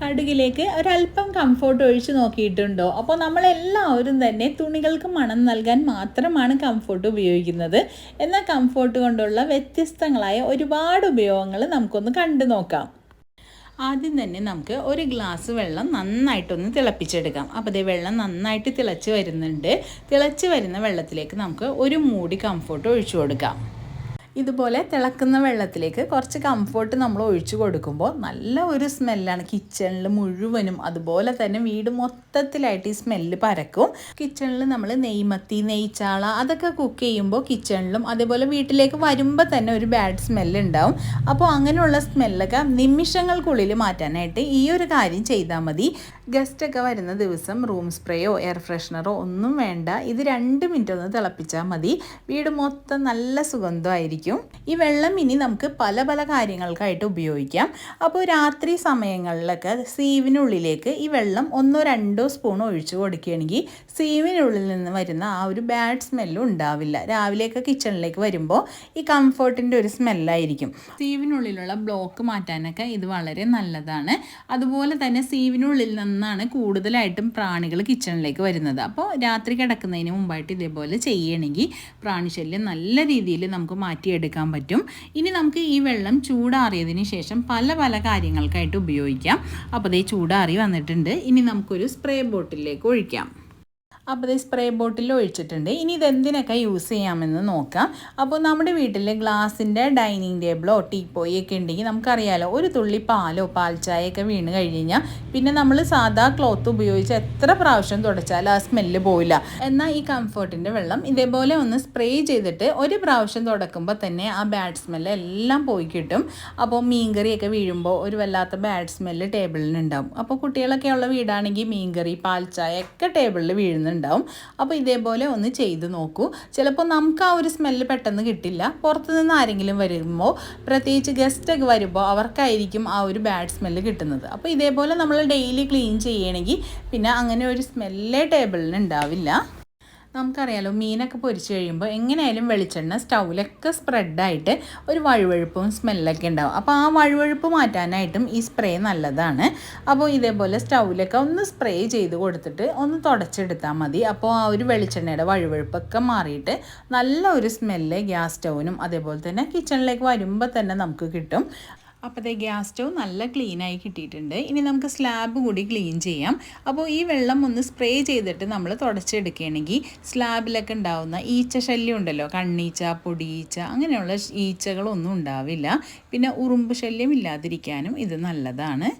കടുകിലേക്ക് ഒരല്പം കംഫോർട്ട് ഒഴിച്ച് നോക്കിയിട്ടുണ്ടോ? അപ്പോൾ നമ്മളെല്ലാവരും തന്നെ തുണികൾക്ക് മണം നൽകാൻ മാത്രമാണ് കംഫോർട്ട് ഉപയോഗിക്കുന്നത്. എന്നാൽ കംഫോർട്ട് കൊണ്ടുള്ള വ്യത്യസ്തങ്ങളായ ഒരുപാട് ഉപയോഗങ്ങൾ നമുക്കൊന്ന് കണ്ടു നോക്കാം. ആദ്യം തന്നെ നമുക്ക് ഒരു ഗ്ലാസ് വെള്ളം നന്നായിട്ടൊന്ന് തിളപ്പിച്ചെടുക്കാം. അപ്പോൾ അതേ വെള്ളം നന്നായിട്ട് തിളച്ച് വരുന്നുണ്ട്. തിളച്ച് വരുന്ന വെള്ളത്തിലേക്ക് നമുക്ക് ഒരു മൂടി കംഫോർട്ട് ഒഴിച്ചു കൊടുക്കാം. ഇതുപോലെ തിളക്കുന്ന വെള്ളത്തിലേക്ക് കുറച്ച് കംഫോർട്ട് നമ്മൾ ഒഴിച്ചു കൊടുക്കുമ്പോൾ നല്ല ഒരു സ്മെല്ലാണ് കിച്ചണിൽ മുഴുവനും അതുപോലെ തന്നെ വീട് മൊത്തത്തിലായിട്ട് ഈ സ്മെല്ല് പരക്കും. കിച്ചണിൽ നമ്മൾ നെയ്മത്തി നെയ്ച്ചാള അതൊക്കെ കുക്ക് ചെയ്യുമ്പോൾ കിച്ചണിലും അതേപോലെ വീട്ടിലേക്ക് വരുമ്പോൾ തന്നെ ഒരു ബാഡ് സ്മെല്ല് ഉണ്ടാവും. അപ്പോൾ അങ്ങനെയുള്ള സ്മെല്ലൊക്കെ നിമിഷങ്ങൾക്കുള്ളിൽ മാറ്റാനായിട്ട് ഈ ഒരു കാര്യം ചെയ്താൽ മതി. ഗസ്റ്റൊക്കെ വരുന്ന ദിവസം റൂം സ്പ്രേയോ എയർ ഫ്രഷ്നറോ ഒന്നും വേണ്ട. ഇത് രണ്ട് മിനിറ്റ് ഒന്ന് തിളപ്പിച്ചാൽ മതി. വീട് മൊത്തം നല്ല സുഗന്ധമായിരിക്കും. ഈ വെള്ളം ഇനി നമുക്ക് പല പല കാര്യങ്ങൾക്കായിട്ട് ഉപയോഗിക്കാം. അപ്പോൾ രാത്രി സമയങ്ങളിലൊക്കെ സീവിനുള്ളിലേക്ക് ഈ വെള്ളം ഒന്നോ രണ്ടോ സ്പൂൺ ഒഴിച്ചു കൊടുക്കുകയാണെങ്കിൽ സീവിനുള്ളിൽ നിന്ന് വരുന്ന ആ ഒരു ബാഡ് സ്മെല്ലും ഉണ്ടാവില്ല. രാവിലെയൊക്കെ കിച്ചണിലേക്ക് വരുമ്പോൾ ഈ കംഫർട്ടിന്റെ ഒരു സ്മെല്ലായിരിക്കും. സീവിനുള്ളിലുള്ള ബ്ലോക്ക് മാറ്റാനൊക്കെ ഇത് വളരെ നല്ലതാണ്. അതുപോലെ തന്നെ സീവിനുള്ളിൽ നിന്നാണ് കൂടുതലായിട്ടും പ്രാണികൾ കിച്ചണിലേക്ക് വരുന്നത്. അപ്പോൾ രാത്രി കിടക്കുന്നതിന് മുമ്പായിട്ട് ഇതേപോലെ ചെയ്യണമെങ്കിൽ പ്രാണിശല്യം നല്ല രീതിയിൽ നമുക്ക് മാറ്റിയെടുക്കാൻ പറ്റും. ഇനി നമുക്ക് ഈ വെള്ളം ചൂടാറിയതിന് ശേഷം പല പല കാര്യങ്ങൾക്കായിട്ട് ഉപയോഗിക്കാം. അപ്പോൾ ദേ ചൂടാറി വന്നിട്ടുണ്ട്. ഇനി നമുക്കൊരു സ്പ്രേ ബോട്ടിലേക്ക് ഒഴിക്കാം. അപ്പോൾ ഇത് സ്പ്രേ ബോട്ടിൽ ഒഴിച്ചിട്ടുണ്ട്. ഇനി ഇതെന്തിനൊക്കെ യൂസ് ചെയ്യാമെന്ന് നോക്കാം. അപ്പോൾ നമ്മുടെ വീട്ടിൽ ഗ്ലാസിന്റെ ഡൈനിങ് ടേബിളോ ടീപ്പോയൊക്കെ ഉണ്ടെങ്കിൽ നമുക്കറിയാലോ ഒരു തുള്ളി പാലോ പാൽച്ചായയൊക്കെ വീണ് കഴിഞ്ഞ് കഴിഞ്ഞാൽ പിന്നെ നമ്മൾ സാധാ ക്ലോത്ത് ഉപയോഗിച്ച് എത്ര പ്രാവശ്യം തുടച്ചാലും ആ സ്മെല്ല് പോയില്ല എന്നാൽ ഈ കംഫർട്ടിന്റെ വെള്ളം ഇതേപോലെ ഒന്ന് സ്പ്രേ ചെയ്തിട്ട് ഒരു പ്രാവശ്യം തുടക്കുമ്പോൾ തന്നെ ആ ബാഡ് സ്മെല്ല് എല്ലാം പോയി കിട്ടും. അപ്പോൾ മീൻകറിയൊക്കെ വീഴുമ്പോൾ ഒരു വല്ലാത്ത ബാഡ് സ്മെല്ല് ടേബിളിനുണ്ടാവും അപ്പോൾ കുട്ടികളൊക്കെ ഉള്ള വീടാണെങ്കിൽ മീൻകറി പാൽച്ചായ ഒക്കെ ടേബിളിൽ വീഴുന്നുണ്ട്. ഉണ്ടാവും. അപ്പോൾ ഇതേപോലെ ഒന്ന് ചെയ്ത് നോക്കൂ. ചിലപ്പോൾ നമുക്ക് ആ ഒരു സ്മെല്ല് പെട്ടെന്ന് കിട്ടില്ല. പുറത്തു നിന്ന് ആരെങ്കിലും വരുമ്പോൾ പ്രത്യേകിച്ച് ഗസ്റ്റൊക്കെ വരുമ്പോൾ അവർക്കായിരിക്കും ആ ഒരു ബാഡ് സ്മെല്ല് കിട്ടുന്നത്. അപ്പോൾ ഇതേപോലെ നമ്മൾ ഡെയിലി ക്ലീൻ ചെയ്യണമെങ്കിൽ പിന്നെ അങ്ങനെ ഒരു സ്മെല്ലേ ടേബിളിന് ഉണ്ടാവില്ല. നമുക്കറിയാലോ മീനൊക്കെ പൊരിച്ച് കഴിയുമ്പോൾ എങ്ങനെയായാലും വെളിച്ചെണ്ണ സ്റ്റൗവിലൊക്കെ സ്പ്രെഡായിട്ട് ഒരു വഴുവഴുപ്പും സ്മെല്ലൊക്കെ ഉണ്ടാവും. അപ്പോൾ ആ വഴുവഴുപ്പ് മാറ്റാനായിട്ടും ഈ സ്പ്രേ നല്ലതാണ്. അപ്പോൾ ഇതേപോലെ സ്റ്റൗവിലൊക്കെ ഒന്ന് സ്പ്രേ ചെയ്ത് കൊടുത്തിട്ട് ഒന്ന് തുടച്ചെടുത്താൽ മതി. അപ്പോൾ ആ ഒരു വെളിച്ചെണ്ണയുടെ വഴുവഴുപ്പൊക്കെ മാറിയിട്ട് നല്ല ഒരു സ്മെല്ല് ഗ്യാസ് സ്റ്റൗവിനും അതേപോലെ തന്നെ കിച്ചണിലേക്ക് വരുമ്പോൾ തന്നെ നമുക്ക് കിട്ടും. അപ്പോഴത്തെ ഗ്യാസ് സ്റ്റവ് നല്ല ക്ലീനായി കിട്ടിയിട്ടുണ്ട്. ഇനി നമുക്ക് സ്ലാബ് കൂടി ക്ലീൻ ചെയ്യാം. അപ്പോൾ ഈ വെള്ളം ഒന്ന് സ്പ്രേ ചെയ്തിട്ട് നമ്മൾ തുടച്ചെടുക്കുകയാണെങ്കിൽ സ്ലാബിലൊക്കെ ഉണ്ടാവുന്ന ഈച്ച ശല്യം ഉണ്ടല്ലോ. കണ്ണീച്ച പൊടിയീച്ച അങ്ങനെയുള്ള ഈച്ചകളൊന്നും ഉണ്ടാവില്ല. പിന്നെ ഉറുമ്പ് ശല്യം ഇല്ലാതിരിക്കാനും ഇത് നല്ലതാണ്.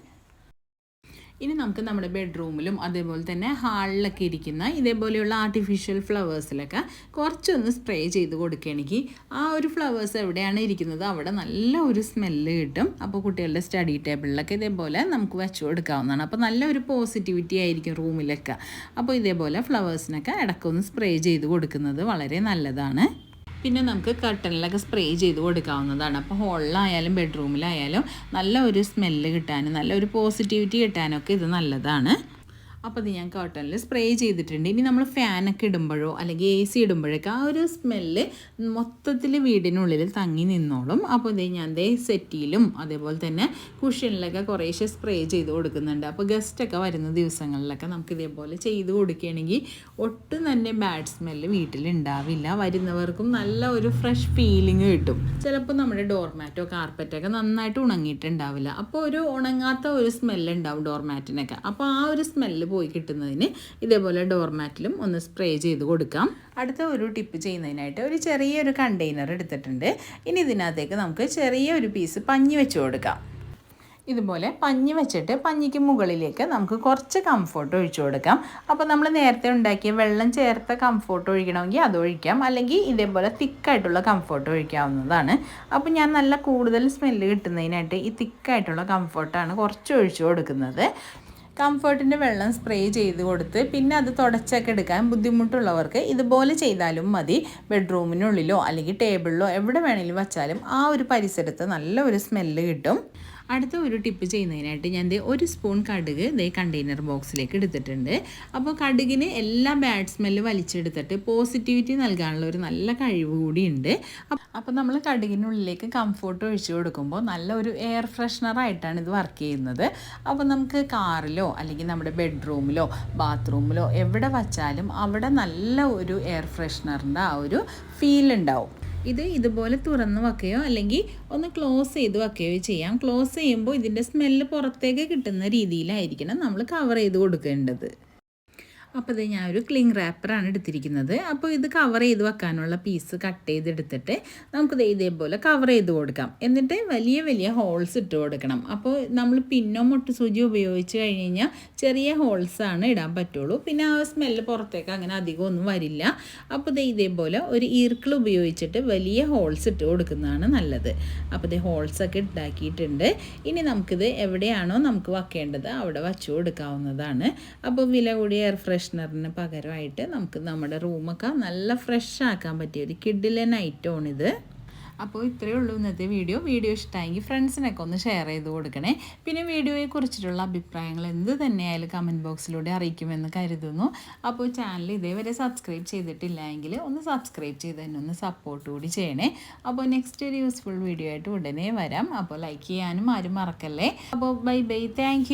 ഇനി നമുക്ക് നമ്മുടെ ബെഡ്റൂമിലും അതേപോലെ തന്നെ ഹാളിലൊക്കെ ഇരിക്കുന്ന ഇതേപോലെയുള്ള ആർട്ടിഫിഷ്യൽ ഫ്ലവേഴ്സിലൊക്കെ കുറച്ചൊന്ന് സ്പ്രേ ചെയ്ത് കൊടുക്കുകയാണെങ്കിൽ ആ ഒരു ഫ്ലവേഴ്സ് എവിടെയാണ് ഇരിക്കുന്നത്? അവിടെ നല്ല ഒരു സ്മെല്ല് കിട്ടും. അപ്പോൾ കുട്ടികളുടെ സ്റ്റഡി ടേബിളിലൊക്കെ ഇതേപോലെ നമുക്ക് വെച്ചു കൊടുക്കാവുന്നതാണ്. അപ്പോൾ നല്ലൊരു പോസിറ്റിവിറ്റി ആയിരിക്കും റൂമിലൊക്കെ അപ്പോൾ ഇതേപോലെ ഫ്ലവേഴ്സിനൊക്കെ ഇടയ്ക്കൊന്ന് സ്പ്രേ ചെയ്ത് കൊടുക്കുന്നത് വളരെ നല്ലതാണ്. പിന്നെ നമുക്ക് കർട്ടനിലൊക്കെ സ്പ്രേ ചെയ്ത് കൊടുക്കാവുന്നതാണ്. അപ്പോൾ ഹോളിലായാലും ബെഡ്റൂമിലായാലും നല്ല ഒരു സ്മെല്ല് കിട്ടാനും നല്ല ഒരു പോസിറ്റിവിറ്റി കിട്ടാനൊക്കെ ഇത് നല്ലതാണ്. അപ്പോൾ ഇത് ഞാൻ കർട്ടനിൽ സ്പ്രേ ചെയ്തിട്ടുണ്ട്. ഇനി നമ്മൾ ഫാനൊക്കെ ഇടുമ്പോഴോ അല്ലെങ്കിൽ എ സി ഇടുമ്പോഴൊക്കെ ആ ഒരു സ്മെല്ല് മൊത്തത്തിൽ വീടിനുള്ളിൽ തങ്ങി നിന്നോളും. അപ്പോൾ ഇതേ ഞാൻ ദേ സെറ്റിയിലും അതേപോലെ തന്നെ കുഷ്യനിലൊക്കെ കുറേശ്ശെ സ്പ്രേ ചെയ്ത് കൊടുക്കുന്നുണ്ട്. അപ്പോൾ ഗസ്റ്റൊക്കെ വരുന്ന ദിവസങ്ങളിലൊക്കെ നമുക്ക് ഇതേപോലെ ചെയ്ത് കൊടുക്കുകയാണെങ്കിൽ ഒട്ടും തന്നെ ബാഡ് സ്മെല്ല് വീട്ടിലുണ്ടാവില്ല. വരുന്നവർക്കും നല്ല ഒരു ഫ്രഷ് ഫീലിംഗ് കിട്ടും. ചിലപ്പോൾ നമ്മുടെ ഡോർമാറ്റോ കാർപ്പറ്റൊക്കെ നന്നായിട്ട് ഉണങ്ങിയിട്ടുണ്ടാവില്ല. അപ്പോൾ ഒരു ഉണങ്ങാത്ത ഒരു സ്മെല്ല് ഉണ്ടാവും ഡോർമാറ്റിനൊക്കെ അപ്പോൾ ആ ഒരു സ്മെല്ല് പോയി കിട്ടുന്നതിന് ഇതേപോലെ ഡോർമാറ്റിലും ഒന്ന് സ്പ്രേ ചെയ്ത് കൊടുക്കാം. അടുത്ത ഒരു ടിപ്പ് ചെയ്യുന്നതിനായിട്ട് ഒരു ചെറിയൊരു കണ്ടെയ്നർ എടുത്തിട്ടുണ്ട്. ഇനി ഇതിനകത്തേക്ക് നമുക്ക് ചെറിയൊരു പീസ് പഞ്ഞി വെച്ച് കൊടുക്കാം. ഇതുപോലെ പഞ്ഞി വെച്ചിട്ട് പഞ്ഞിക്ക് മുകളിലേക്ക് നമുക്ക് കുറച്ച് കംഫോർട്ട് ഒഴിച്ചു കൊടുക്കാം. അപ്പോൾ നമ്മൾ നേരത്തെ ഉണ്ടാക്കിയ വെള്ളം ചേർത്ത കംഫോർട്ട് ഒഴിക്കണമെങ്കിൽ അത് ഒഴിക്കാം. അല്ലെങ്കിൽ ഇതേപോലെ തിക്കായിട്ടുള്ള കംഫോർട്ട് ഒഴിക്കാവുന്നതാണ്. അപ്പോൾ ഞാൻ നല്ല കൂടുതൽ സ്മെല്ല് കിട്ടുന്നതിനായിട്ട് ഈ തിക്കായിട്ടുള്ള കംഫോർട്ടാണ് കുറച്ച് ഒഴിച്ചു കൊടുക്കുന്നത്. കംഫർട്ടിന്റെ വെള്ളം സ്പ്രേ ചെയ്ത് കൊടുത്ത് പിന്നെ അത് തുടച്ചൊക്കെ എടുക്കാൻ ബുദ്ധിമുട്ടുള്ളവർക്ക് ഇതുപോലെ ചെയ്താലും മതി. ബെഡ്റൂമിനുള്ളിലോ അല്ലെങ്കിൽ ടേബിളിലോ എവിടെ വേണമെങ്കിലും വെച്ചാലും ആ ഒരു പരിസരത്ത് നല്ല ഒരു സ്മെല്ല് കിട്ടും. അടുത്ത ഒരു ടിപ്പ് ചെയ്യുന്നതിനായിട്ട് ഞാൻ ഒരു സ്പൂൺ കടുക് ദേ കണ്ടെയ്നർ ബോക്സിലേക്ക് എടുത്തിട്ടുണ്ട്. അപ്പോൾ കടുകിന് എല്ലാ ബാഡ് സ്മെല്ല് വലിച്ചെടുത്തിട്ട് പോസിറ്റിവിറ്റി നൽകാനുള്ള ഒരു നല്ല കഴിവ് കൂടിയുണ്ട്. അപ്പോൾ നമ്മൾ കടുകിനുള്ളിലേക്ക് കംഫോർട്ട് ഒഴിച്ചു കൊടുക്കുമ്പോൾ നല്ല ഒരു എയർ ഫ്രഷ്നറായിട്ടാണ് ഇത് വർക്ക് ചെയ്യുന്നത്. അപ്പോൾ നമുക്ക് കാറിലോ അല്ലെങ്കിൽ നമ്മുടെ ബെഡ്റൂമിലോ ബാത്റൂമിലോ എവിടെ വച്ചാലും അവിടെ നല്ല ഒരു എയർ ഫ്രഷ്നറിന്റെ ആ ഒരു ഫീൽ ഉണ്ടാവും. ഇത് ഇതുപോലെ തുറന്ന് വെക്കുകയോ അല്ലെങ്കിൽ ഒന്ന് ക്ലോസ് ചെയ്ത് വെക്കുകയോ ചെയ്യാം. ക്ലോസ് ചെയ്യുമ്പോൾ ഇതിന്റെ സ്മെല്ല് പുറത്തേക്ക് കിട്ടുന്ന രീതിയിലായിരിക്കണം നമ്മൾ കവർ ചെയ്ത് കൊടുക്കേണ്ടത്. അപ്പോൾ ഇത് ഞാൻ ഒരു ക്ലിങ് റാപ്പറാണ് എടുത്തിരിക്കുന്നത്. അപ്പോൾ ഇത് കവർ ചെയ്ത് വെക്കാനുള്ള പീസ് കട്ട് ചെയ്തെടുത്തിട്ട് നമുക്കിത് ഇതേപോലെ കവർ ചെയ്ത് കൊടുക്കാം. എന്നിട്ട് വലിയ വലിയ ഹോൾസ് ഇട്ട് കൊടുക്കണം. അപ്പോൾ നമ്മൾ പിന്നോ മുട്ട് സൂചി ഉപയോഗിച്ച് കഴിഞ്ഞ് കഴിഞ്ഞാൽ ചെറിയ ഹോൾസാണ് ഇടാൻ പറ്റുള്ളൂ. പിന്നെ ആ സ്മെല്ല് പുറത്തേക്ക് അങ്ങനെ അധികം ഒന്നും വരില്ല. അപ്പോൾ ഇത് ഇതേപോലെ ഒരു ഈർക്കിൾ ഉപയോഗിച്ചിട്ട് വലിയ ഹോൾസ് ഇട്ട് കൊടുക്കുന്നതാണ് നല്ലത്. അപ്പോൾ ഇത് ഹോൾസൊക്കെ ഉണ്ടാക്കിയിട്ടുണ്ട് ഇനി നമുക്കിത് എവിടെയാണോ നമുക്ക് വയ്ക്കേണ്ടത് അവിടെ വച്ചു കൊടുക്കാവുന്നതാണ്. അപ്പോൾ വില കൂടിയ എയർ ഫ്രഷ്നറിന് പകരമായിട്ട് നമുക്ക് നമ്മുടെ റൂമൊക്കെ നല്ല ഫ്രഷ് ആക്കാൻ പറ്റിയ ഒരു കിഡിലെ ഐറ്റമാണിത് അപ്പോൾ ഇത്രയേ ഉള്ളൂ ഇന്നത്തെ വീഡിയോ. വീഡിയോ ഇഷ്ടമായെങ്കിൽ ഫ്രണ്ട്സിനൊക്കെ ഒന്ന് ഷെയർ ചെയ്ത് കൊടുക്കണേ. പിന്നെ വീഡിയോയെ കുറിച്ചിട്ടുള്ള അഭിപ്രായങ്ങൾ എന്ത് തന്നെയായാലും കമന്റ് ബോക്സിലൂടെ അറിയിക്കുമെന്ന് കരുതുന്നു. അപ്പോൾ ചാനൽ ഇതേവരെ സബ്സ്ക്രൈബ് ചെയ്തിട്ടില്ല എങ്കിൽ ഒന്ന് സബ്സ്ക്രൈബ് ചെയ്ത് തന്നെ ഒന്ന് സപ്പോർട്ട് കൂടി ചെയ്യണേ. അപ്പോൾ നെക്സ്റ്റ് ഒരു യൂസ്ഫുൾ വീഡിയോ ആയിട്ട് ഉടനെ വരാം. അപ്പോൾ ലൈക്ക് ചെയ്യാനും ആരും മറക്കല്ലേ. അപ്പോൾ ബൈ ബൈ താങ്ക്